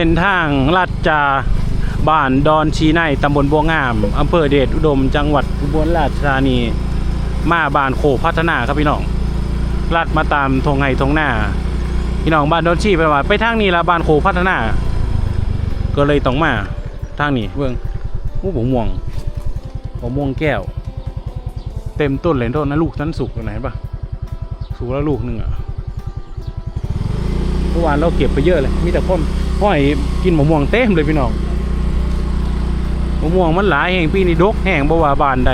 เส้นทางลัดจาบ้านดอนชีในตำบลบัวงามอำเภอเดชอุดม จังหวัดอุบลราชธานี มาบ้านโคพัฒนาครับพี่น้องลัดมาตามทงไห้ทงหน้า พี่น้องบ้านดอนชีไปว่าไปทางนี้ละบ้านโคพัฒนา ก็เลยต้องมาทางนี้เบิ่งอู้บม่วงบม่วงแก้ว เต็มต้นเลยต้นนะลูกนั้นสุกอยู่ไหนปะสุกแล้วลูกหนึ่งอะเมื่อวานเราเก็บไปเยอะเลยมีแต่พ่อ พ่อยกินมะม่วงเต็มเลยพี่น้องมะม่วงมันหลายแห่งปีนี้ดกแห่งบ่ว่าบานใด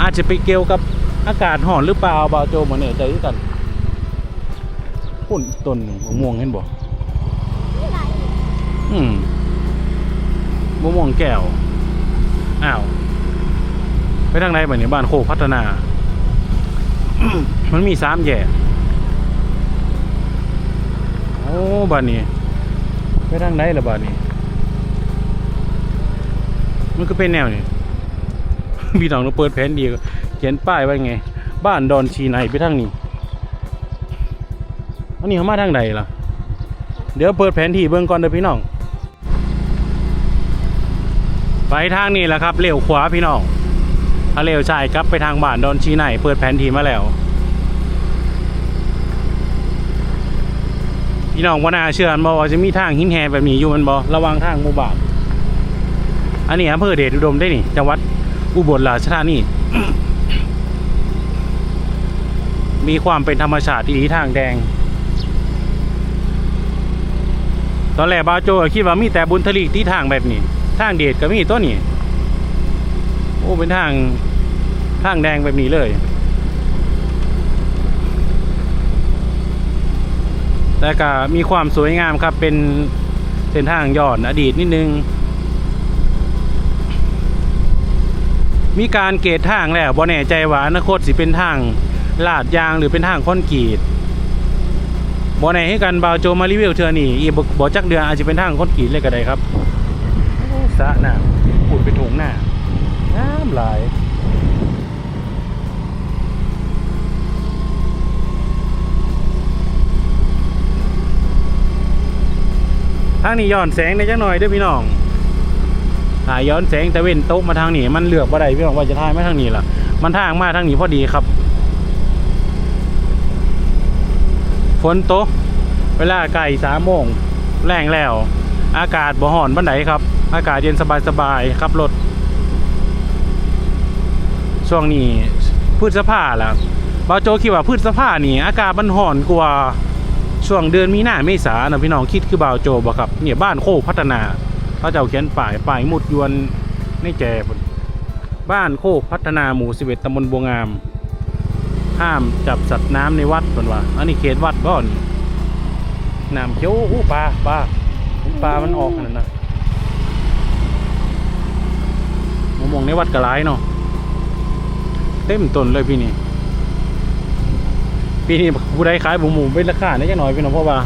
อาจจะไปเกี่ยวกับอากาศห่อนหรือเปล่าบ่าวโจบ่เนี่ยใจกันพุ่นต้นหมะม่วงเห็นบ่อืมมะม่วงแก้วอ้าวไปทางไหนบ้านี้บ้านโคกพัฒนา มันมีสามแยกโอ้บ้านนี้ ไปทางไหนล่ะบ้านนี้ มันก็เป็นแนวนี้พี่น้องเราเปิดแผนดีก็เขียนป้ายไว้ไง บ้านดอนชีในไปทางนี้อันนี้เขามาทางใดล่ะ เดี๋ยวเปิดแผนที่เบื้องก่อนเด้อพี่น้อง ไปทางนี้แหละครับเลี้ยวขวาพี่น้องถ้าเร็วใช่ครับไปทางบ้านดอนชีไหนเปิดแผนที่มาแล้ว พี่น้องว่าน่าเชื่อมาว่าจะมีทางหินแฮแบบนี้อยู่มันบอระวังทางหมู่บ้านอันนี้อำเภอเดชอุดมได้นี่จังหวัดอุบลราชธานีมีความเป็นธรรมชาติที่ดีทางแดง ตอนแรกบาโจคิดว่ามีแต่บุญทลีกที่ทางแบบนี้ ทางเดชก็มีตัวนี้โอ้เป็นทางทางแดงแบบนี้เลย แต่ก็มีความสวยงามครับเป็นเส้นทางยอนอดีตนิดนึง มีการเกตทางแล้วบ่แน่ใจว่าอนาคตสิเป็นทางลาดยางหรือเป็นทางคอนกรีตบ่แน่ให้กันบาวโจมารีวิวเทือนี่อีบ่จักเดือนอาจจะเป็นทางคอนกรีตเลยก็ได้ครับสระน้ำขุดไปถงหน้าน้ำไหลายางนี้ย้อนแสงได้จังหน่อยด้วยพี่น้องถ่ายย้อนแสงแต่เว้นโต๊ะมาทางนี้มันเลือกบ่ไดพี่น้องว่าจะถ่ายไมาทางนี้ล่ะ มันทางมาทางนี้พอดีครับ ฝนตกเวลาไก่สามโมงแรงแล้ว อากาศบ่ห่อนบันไดครับ อากาศเย็นสบายๆขับรถช่วงนี้พืชสภาล่ะบาโจคิดว่าพืชสภานี่ อากาศมันห่อนกว่า ช่วงเดือนมีนาเมษานะพี่น้องคิดคือบาวโจบ่ครับเนี่ยบ้านโคกพัฒนาเขาเจ้าเขียนป้ายป้ายมุดยวนในแจพุ่นบ้านโคกพัฒนาหมู่11ตำบลบัวงาม ห้ามจับสัตว์น้ำในวัดเพิ่นว่าอันนี้เขตวัดบ่อนน้ำเขียวอู้ปลาปลาปลามันออกขนาดนั้นนะมะม่วงในวัดก็หลายเนาะเต็มต้นเลยพี่นี่ ปีนี้ผู้ใดขายบุหมูเป็นราคาเนี่ยจังหน่อยพี่น้องเพราะว่า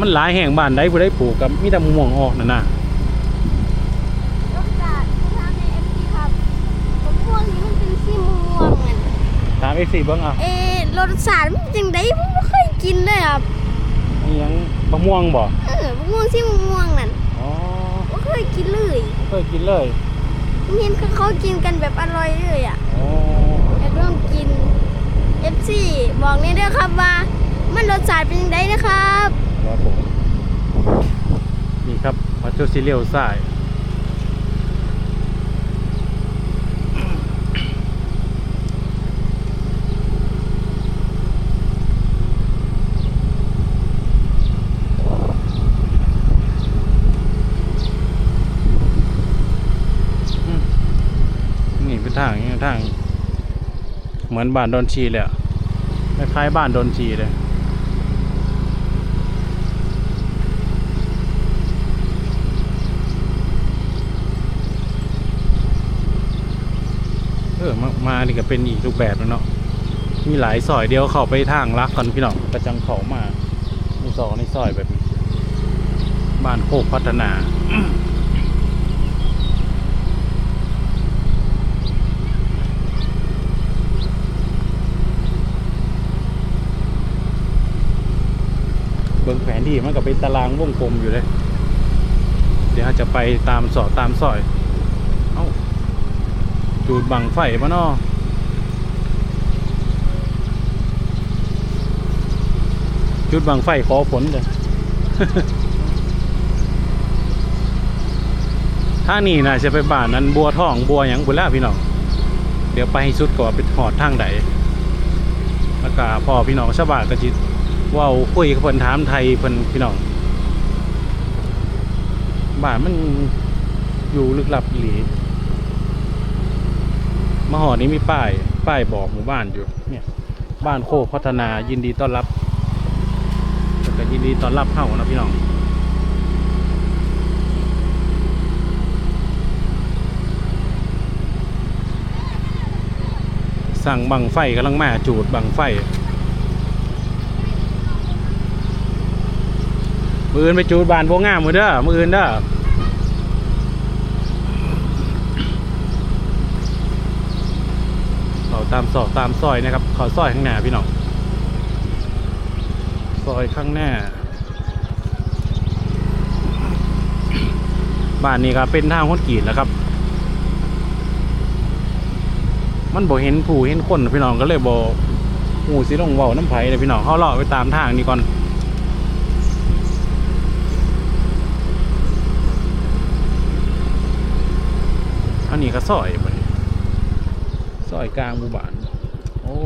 มันหลายแห่งบ้านใดผู้ใดปลูกกับมีแต่มะม่วงออกนั่นน่ะรสจัดทางในเอฟซีครับมะม่วงนี้มันเป็นสีม่วงมันถามเอ็กซี่เบิ้งอะเอ๊ะรสชาติมันจังไดผมไม่เคยกินเลยครับมีหยังมะม่วงบ่เออมะม่วงสีม่วงนั่นอ๋อไม่เคยกินเลยเคยกินเลยผมเห็นเขาเขากินกันแบบอร่อยเลยอะ อ๋อ อยากลองกินเอฟ ซีบอกนี่ด้วยครับว่า มันรสชาติเป็นยังไงนะครับครับผมนี่ครับวัดโจซิเลียวซ้ายอืมนี่เป็นทางนี่ทาง เหมือนบ้านดอนชีเลยอะ คล้ายๆบ้านดนชีเลยเออมามานี่ก็เป็นอีกรูปแบบแล้วเนาะมีหลายซอยเดียวเข้าไปทางลักกันพี่น้องกระจังเขามามีสองในซอยแบบ บ้านโคกพัฒนา แผนที่มันก็เป็นตารางวงกลมอยู่เลย เดี๋ยวจะไปตามสอตามซอย เอ้าจูดบังไฟปะเนาะจุดบังไฟขอฝนเด้อถ้านี่นะจะไปบ้านนั้นบัวทองบัวหยังบุญล้วพี่น้อง เดี๋ยวไปให้สุดก่อนไปหอดทางใดแล้วก็พอพี่น้องชาวบ้านก็จิเว่าคุยกับเพิ่นถามไทยเพิ่นพี่น้องบ้านมันอยู่ลึกลับหลีมหอนี้มีป้ายป้ายบอกหมู่บ้านอยู่เนี่ยบ้านโคกพัฒนายินดีต้อนรับแล้วก็ยินดีต้อนรับเข้านะพี่น้องสั่งบังไฟกำลังมาจูดบังไฟ มืออื่นไปจูดบานพวกงามมือเด้อมืออื่นเด้อเขาตามซอกตามซอยนะครับเขาซอยข้างหน้าพี่น้องซอยข้างหน้าบ้านนี้ครับเป็นทางคนกรีดแล้วครับ มันบ่เห็นผู้เห็นคนพี่น้องก็เลยบ่หูสิลงเว้าน้ำไผ่เลยพี่น้องเขาเลาะไปตามทางนี้ก่อน อันนี้ก็ซอยบ่นี่ซอยกลางหมู่บ้านโอ้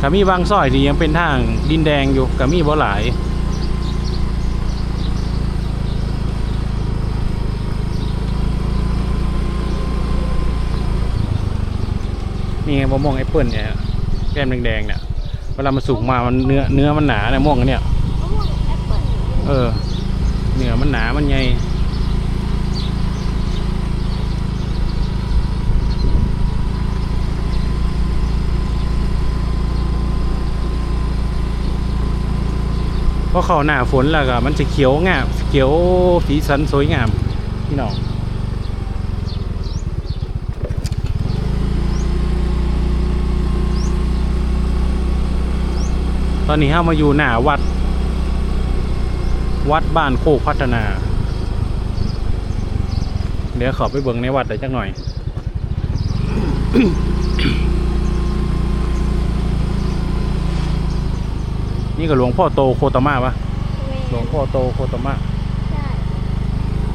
ถ้ามีบางซอยที่ยังเป็นทางดินแดงอยู่ก็มีบ่หลายนี่ไงมะม่วงแอปเปิลเนี่ยแก้มแดงๆเนี่ยเวลามันสุกมามันเนื้อเนื้อมันหนาเนี่ยม่วงอันเนี่ยมะม่วงแอปเปิ้ลเออเนื้อมันหนามันใหญ่ พอเข้าหน้าฝนแล้วก็มันจะเขียวงามเขียวสีสันสวยงามพี่น้องตอนนี้เรามาอยู่หน้าวัด วัดบ้านโคกพัฒนา เดี๋ยวขอไปเบิ่งในวัดได้จักหน่อย นี่ก็หลวงพ่อโตโคตามะปะหลวงพ่อโตโคตามะใช่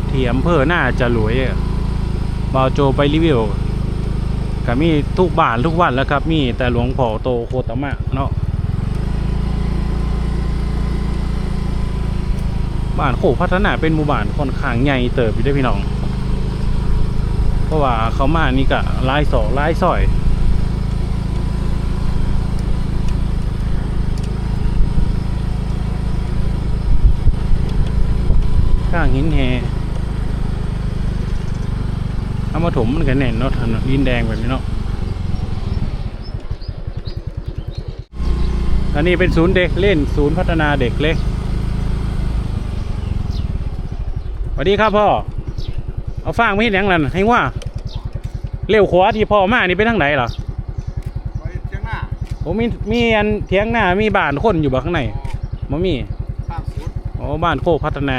ที่อำเภอหน้าจะหลวยอะบาวโจไปรีวิวก็มีทุกบ้านทุกวันแล้วครับ มีแต่หลวงพ่อโตโคตามะเนาะบ้านโคกพัฒนาเป็นหมู่บ้านค่อนข้างใหญ่เติบอยู่ได้อพี่น้อง เพราะว่าเขามานี่ก็หลายสอหลายซอย ข้างหินแฮเอามาถมมันก็แน่นเนาะถนนดินแดงแบบนี้เนาะอันนี้เป็นศูนย์เด็กเล่นศูนย์พัฒนาเด็กเล็กสวัสดีครับพ่อ เอาฟางไม่เห็นยังนั่นให้ว่าเร็วขวาที่พ่อมานี่ไปทางไหนเหรอไปเชียงหน้าผมมีมีอันเทียงหน้ามีบ้านคนอยู่บ่ข้างในมัมีข้ามสุดอ๋อบ้านโคกพัฒนา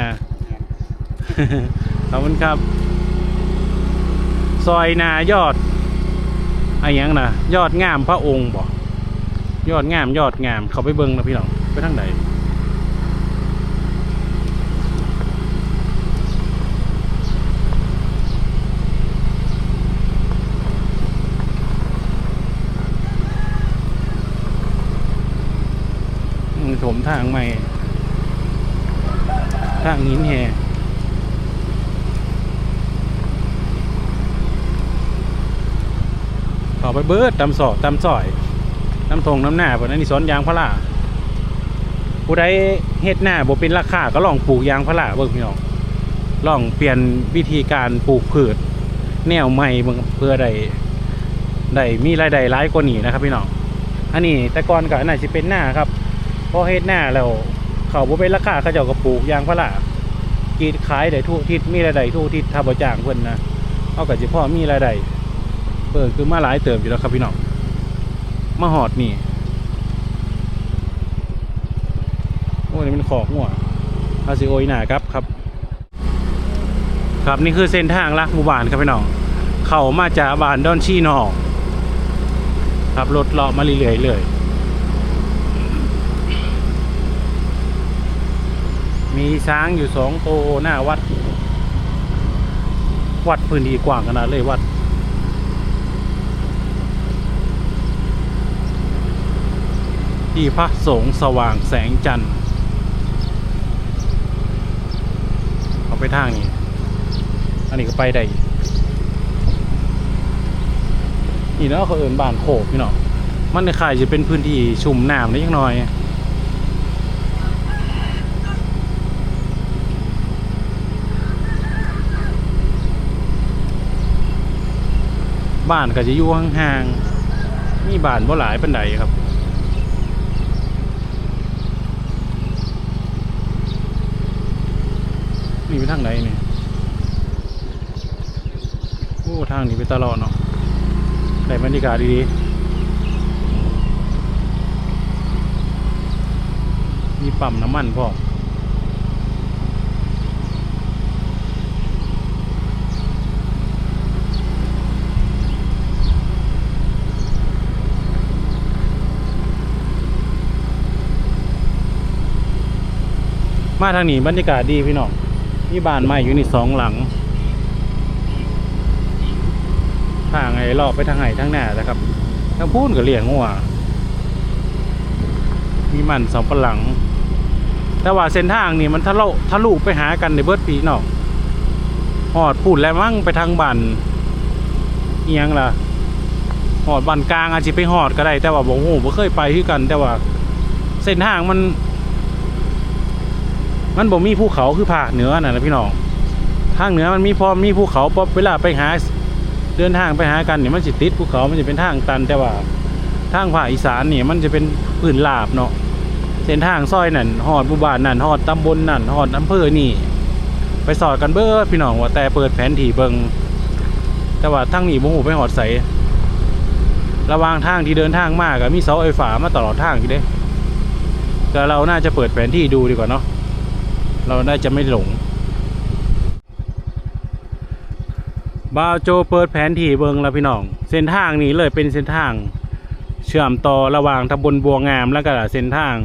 ขอบคุณครับ ซอยนายอดไอ้ยังนะยอดงามพระองค์บ่ยอดงาม ยอดงาม เขาไปเบิ่งนะพี่น้องไปทางไหนอืมถมทางใหม่ ทางหินแห่ขอ ไปเบิดตำสอกตำซอยน้ำทงน้ำหน้าบนนั้นนี่สวนยางพาราผู้ใดเฮ็ดหน้าบ่เป็นราคาก็ลองปลูกยางพาราเบิ่งพี่น้องลองเปลี่ยนวิธีการปลูกพืช แนวใหม่เพื่อได้ได้มีรายได้หลายกว่านี้นะครับพี่น้องอันนี้แต่ก่อนก็น่าสิเป็นหน้าครับพอเฮ็ดหน้าแล้วเขาบ่เป็นราคาเขาเจ้าก็ปลูกยางพารากีดขายได้ทุกทิศมีรายได้ทุกทิศถ้าบ่จ้างเพิ่นนะเอาก็สิพอมีรายได้ เปิดคือมาหลายเติบอยู่แล้วครับพี่น้องมาหอดนี่โอ้นี่มันขอกหัวอาซิโอยหนาครับครับ ครับนี่คือเส้นทางลักหมู่บ้านครับพี่น้องเข้ามาจากบ้านดอนชีนอกครับรถเลาะมาเรื่อยๆเลยมีช้างอยู่สองโตวหน้าวัด วัดพื้นที่กว้างขนาดเลยวัด ที่พระสงฆ์สว่างแสงจันทร์เอาไปทางนี้ อันนี้ก็ไปได้นี่เนาะเขาเอินบ้านโคกพี่เนาะมันในข่ายจะเป็นพื้นที่ชุ่มน้ำได้ยังน้อยบ้านก็จะอยู่ห่างๆ มีบ้านบ่หลายปันใดครับ นี่ไปทางไหนเนี่ยโอ้ทางนี้ไปตลอดเนาะได้บรรยากาศดีๆมีปั๊มน้ำมันพ่อมาทางนี้บรรยากาศดีพี่น้อง มีบ้านใหม่อยู่นี่สองหลังทางไอ้รอบไปทางไหนทางหน้านะครับทางพูนก็เลี้ยงงัวมีมันสองปะหลัง แต่ว่าเส้นทางนี่มันทะลุทะลุไปหากันในเบิร์ดปีนอกหอดพูดแล้วมั่งไปทางบันเอียงล่ะหอดบันกลางอาจจะไปหอดก็ได้ แต่ว่าบอกโอ้โหเคยไปที่กัน แต่ว่า เส้นทางมัน มันบ่มีภูเขาคือภาคเหนือน่ะนะพี่น้องทางเหนือมันมีพอมีภูเขาป๊บเวลาไปหาเดินทางไปหากันเนี่ยมันจะติดภูเขามันจะเป็นทางตันแต่ว่าทางภาคอีสานเนี่ยมันจะเป็นพื้นราบเนาะเส้นทางซอยนั่นหอดบุบานนั่นหอดตำบลนั่นหอดอำเภอนี่ ไปสอดกันเบิดพี่น้องว่าแต่เปิดแผนที่เบิงแต่ว่าทางนี้บ่ฮู้ไปหอดใสระวางทางที่เดินทางมากก็มีเสาไฟฟ้ามาตลอดทางอยู่เด้แต่เราน่าจะเปิดแผนที่ดูดีกว่าเนาะ เราน่าจะไม่หลงบาวโจเปิดแผนที่เบิงแล้วพี่น้อง เส้นทางนี้เลยเป็นเส้นทาง เชื่อมต่อระหว่างตำบลบัวงามแล้วก็เส้นทาง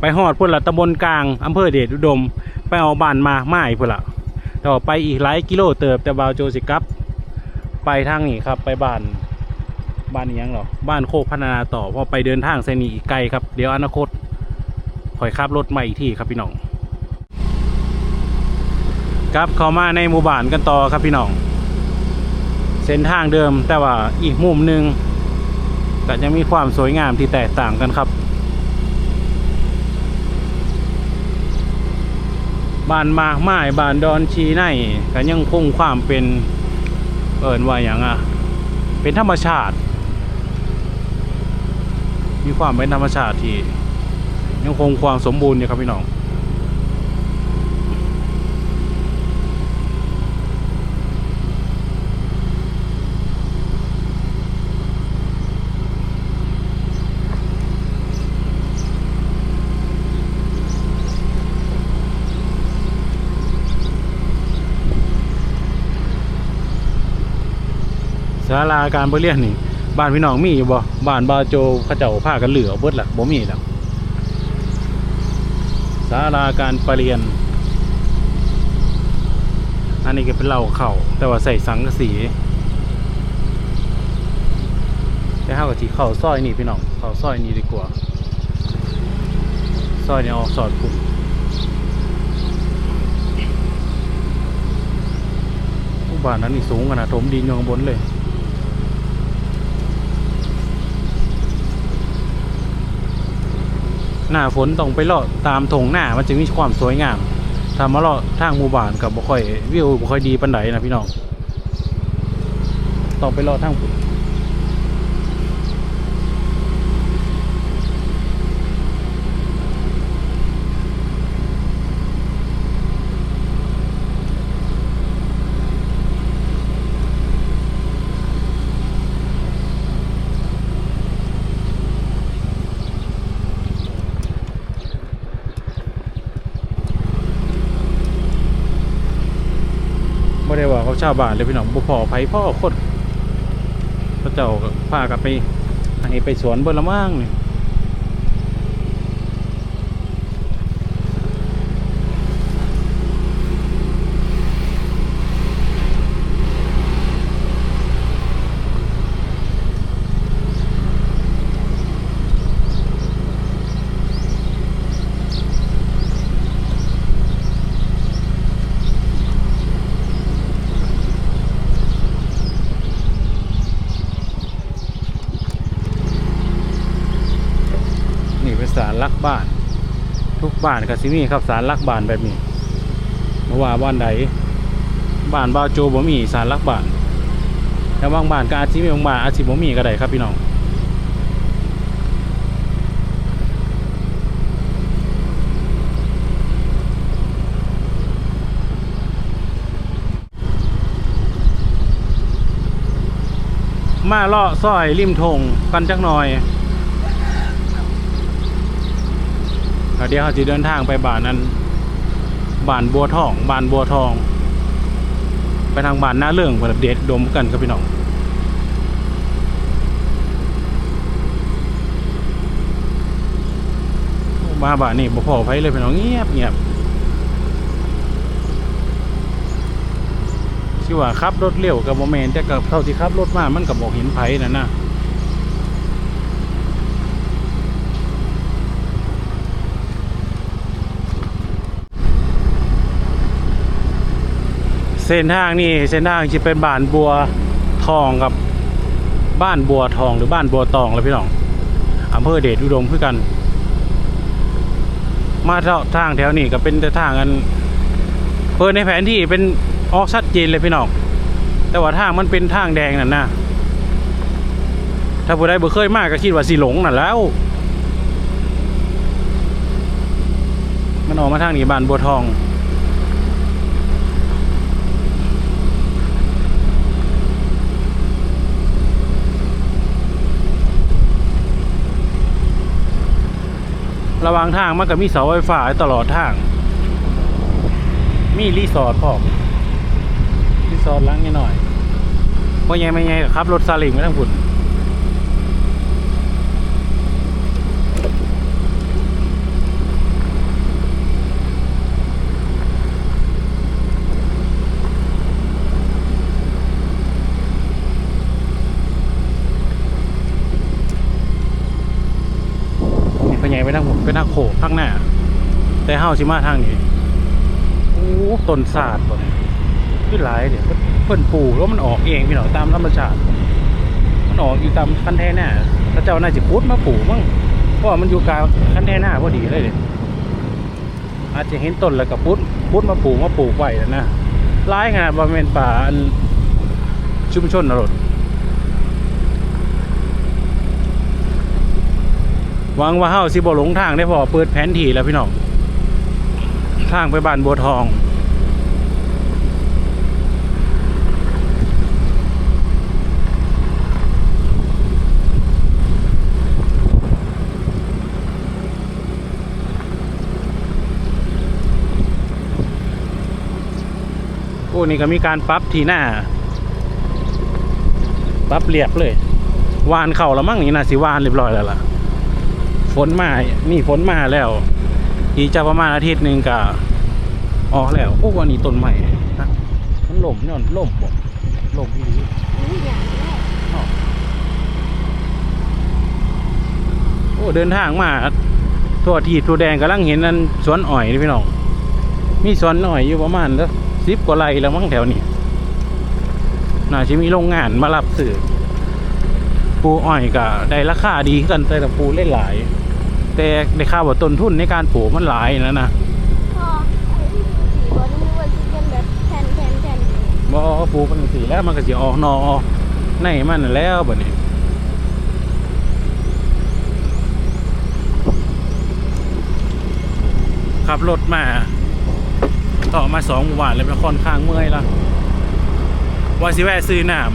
ไปหอดพุ่นละตำบลกลางอำเภอเดชอุดม ไปเอาบ้านมาไม้พุ่นละต่อไปอีกหลายกิโลเติบแต่บาวโจสิกับ ไปทางนี้ครับไปบ้านบ้านนี้ยังหรอบ้านโคกพัฒนาต่อพอไปเดินทางเส้นนี้อีกไกลครับ เดี๋ยวอนาคตคอยขับรถใหม่อีกที่ครับพี่น้อง กลับเข้ามาในหมู่บ้านกันต่อครับพี่น้อง เส้นทางเดิมแต่ว่าอีกมุมหนึ่งก็จะมีความสวยงามที่แตกต่างกันครับ บ้านมากไม้บ้านดอนชีไนก็ยังคงความเป็นเอินว่าอย่างอะ เป็นธรรมชาติ มีความเป็นธรรมชาติที่ยังคงความสมบูรณ์อยู่ครับพี่น้อง ศาลาการประเรียนนี่บ้านพี่น้องมีอยู่บ่บ้านบาโจเขาเจ้าพากันเหลือเบิดละบ่มีแล้วศาลาการประเรียน อันนี้ก็เป็นเหล้าเข่าแต่ว่าใส่สังกะสีแต่ห้ากับที่เข้าซอยนี่พี่น้องเข้าซอยนี้ดีกว่าซอยนี้ออกสอดคุณผู้บ้านนั้นนี่สูงขนาดถมดินอยู่ข้างบนเลย หน้าฝนต้องไปเลาะตามถงหน้ามันจึงมีความสวยงามถ้ามาเลาะทางหมู่บ้านกับบ่ค่อยวิวบ่ค่อยดีปานใดนะพี่น้องต้องไปเลาะทาง ชาวบ้านเลยพี่น้องบุพอไผพ่อคนเขาเจ้าก็พากันไปให้ไปสวนเบอร์ละมั่งนี่ สารลักบ้าน ทุกบ้านก็สิมีครับสารลักบ้านแบบนี้บ่อว่าบ้านใดบ้านบ่าวโจบ่มีสารลักบ้านแต่บางบ้านก็อาจสิมีบางบ้านอาจสิบ่มีก็ได้ครับพี่น้องมาเลาะซอยริมทงกันจักหน่อยแล้ว เดี๋ยวเขาจะเดินทางไปบ้านนั้นบ้านบัวทองบ้านบัวทอง ไปทางบ้านหน้าเรื่องเปิดเดทดมกันครับพี่น้องมาบ้านนี่บ่พอไผเลยพี่น้องเงียบเงียบชื่อว่าขับรถเร็วกับโมเมนแต่กับเท่าที่ขับรถมามันกับบอกเห็นไผนั่นนะ เส้นทางนี่เส้นทางจะเป็นบ้านบัวทองกับบ้านบัวทองหรือบ้านบัวตองแล้วพี่น้องอำเภอเดชอุดมคือกันมาเท่าทางแถวนี้ก็เป็นแต่ทางกันเปิดในแผนที่เป็นออกชัดเจนเลยพี่น้องแต่ว่าทางมันเป็นทางแดงนั่นนะถ้าผู้ใดบ่เคยมากก็คิดว่าสิหลงนั่นแล้ว มันออกมาทางนี้บ้านบัวทอง ระวางทางมันก็มีเสาไฟฟ้าตลอดทาง มีรีสอร์ทพร้อมรีสอร์ทล้างนิดหน่อยพอยังไม่ไงครับรถซาเลิงไปทั้งพุ่นนี่พอยังไปทั้ง พุ่ขกข้างหน้า แต่เฮาสิมาทางนี้โอ้ต้นศาสตร์บ่เนี่ยคือหลายเดี๋ยวเพิ่นปลูกแล้วมันออกเองพี่น้องตามธรรมชาติมันออกอยู่ตามคันแท่หน้าพระเจ้าน่าจะพุดมาปลูกมั้งเพราะว่ามันอยู่กลางคันแท่หน้าพอดีเลยเดยอาจจะเห็นต้นแล้วก็พุดพุดมาปลูกมาปลูกไว้นะนะหลายขนาดบริเวณป่าอันชุมชนนรด หวังว่าเฮาสิบ่หลงทางได้พอเปิดแผนที่แล้วพี่น้องทางไปบ้านบัวทอง โอ้นี่ก็มีการปรับทีหน้าปรับเรียบเลย วานเข่าแล้วมั้งนี่น่าสิวานเรียบร้อยแล้วล่ะ ฝนมานี่ฝนมาแล้ว อีกจะประมาณอาทิตย์หนึ่งก็ออกแล้วโอ้วันนี้ต้นใหม่นะมันล่มเนี่ยล่มบ่ล่มอีหลีนี่โอ้เดินทางมาทั่วที่ทั่วแดงกำลังเห็นนั่นสวนอ้อยนี่พี่น้องมีสวนอ้อยอยู่ประมาณสักสิบกว่าไร่แล้วมั้งแถวนี้น่าจะมีโรงงานมารับสื่อปูอ้อยก็ได้ราคาดีกันแต่ปูเล่นหลาย แต่ได้ข่าวว่าต้นทุนในการปลูกมันหลายนะนะพอไอ้ที่ดูสีบอลนี่มันจะเป็นแบบแผ่นแผ่นแผ่นบ่ปลูกมันสีแล้วมันก็สิออกหนอออกในมันนั่นแล้วบัดนี้ขับรถมา ต่อมาสองหมู่บ้านเลยมันค่อนข้างเมื่อยละว่าสิแวะซื้อน้ำ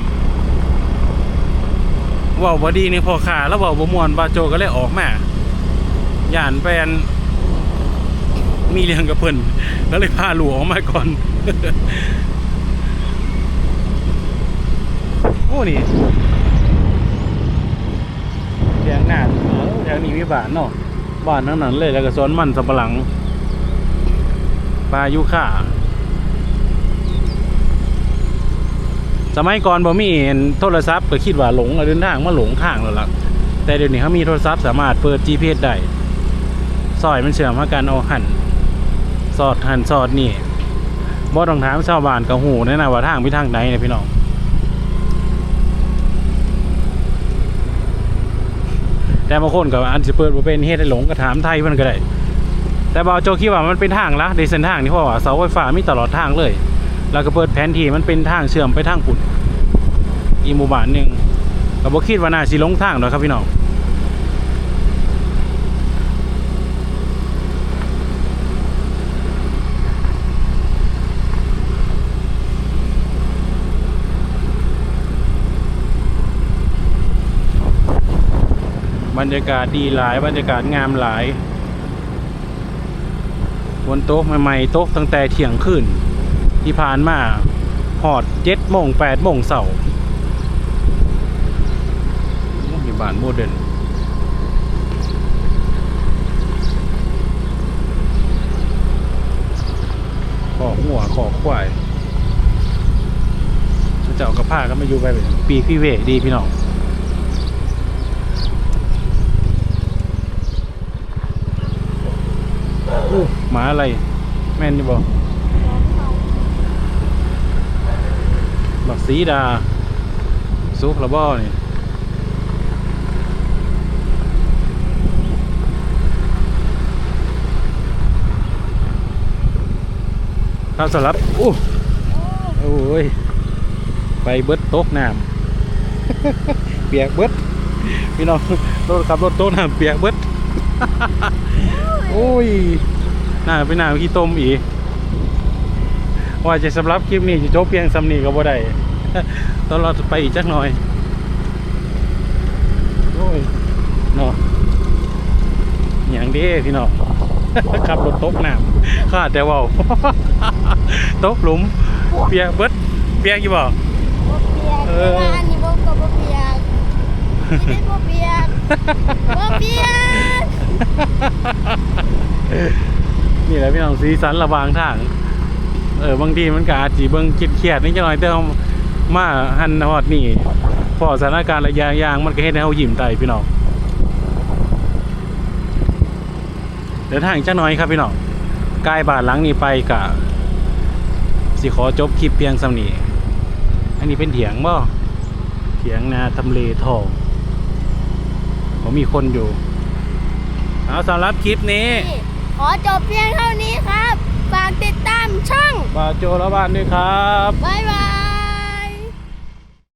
เว่าบดีนี่พอขาแล้วเว่าบ่มวนบาโจก็เลยออกมา ย่านแปนมีเรื่องกับเพิ่นก็เลยพาหลวงออกมาก่อน โอ้นี่แถงหน้าเออแถวนี้มีบ้านเนาะบ้านทั้งนั้นเลยแล้วก็สวนมันสำปะหลังปลายุค่าสมัยก่อนบ่มีโทรศัพท์ก็คิดว่าหลงเดินทางมาหลงทางแล้วล่ะแต่เดี๋ยวนี้เขามีโทรศัพท์สามารถเปิด GPS ได้ ซอยมันเชื่อมหากันเอาหันสอดหันสอดนี่บ่ต้องถามชาวบ้านกับหูแน่นะว่าทางไปทางไหนนี่ยพี่น้องแต่บางคนก็อันสิเปิดบ่าเป็นเฮ็ดให้หลงก็ถามไทยเพิ่นก็ได้ แต่บ่าวโจคิดว่ามันเป็นทางละในเส้นทางนี่เพราะว่าเสาไฟฟ้ามีตลอดทางเลย แล้วก็เปิดแผนที่มันเป็นทางเชื่อมไปทางปุ่นอีหมู่บ้านหนึงก็บ่คิดว่าน่าสิหลงทางดอกครับพี่น้อง บรรยากาศดีหลายบรรยากาศงามหลายบนโต๊ะใหม่ๆโต๊ะตั้งแต่เที่ยงคืนที่ผ่านมาหอดเจ็ดโมงแปดโมงเสาร์อยู่บ้านโมเดิร์นขอหัวขอควายเจ้ากับผ้าก็มาอยู่ไปปีพี่เวดีพี่น้อง อู้ หมาอะไร แม่นอยู่บ่บักสีดา ซุกระบ่นี่ข้าวสลับโอ้โอ้ยไปเบิดโต๊ะน้ำเปียกเบิดพี่น้องรถขับรถโต๊ะน้ำเปียกเบิด โอ้ย น่าไปหน้าขี้ต้มอีกว่าจะสำหรับคลิปนี้จะจบเพียงสำนีก็บ่ได้ต้องรอไปอีกจักหน่อยโอ้ยเนาะอย่างเดีพี่น้องขับรถตกน้ำข้าแต่เว่าตกหลุมเปียกเบิดเปียกอยู่บ่บ่เปียกเอเวอลาอันนี้บ่ก็บ่เปียกไม่ได้บ่เปียกบ่เปียก นี่แหละพี่น้องสีสันระวางทาง เออบางทีมันก็อาจจีเบิ่งคิดเครียดนิดหน่อยแต่เอามาหันฮอดนี่พอสถานการณ์ระยะยางมันก็เฮ็ดให้เฮายิ้มได้พี่น้องเดินทางจักหน่อยครับพี่น้องกล้บ้านหลังนี้ไปกะสิขอจบคลิปเพียงสำนีอันนี้เป็นเถียงบ่เถียงนาทำเลทองผมมีคนอยู่ เอาสำหรับคลิปนี้ อจบเพียงเท่านี้ครับ ฝากติดตามช่องบาโจและบ้านด้วยครับ บ๊ายบาย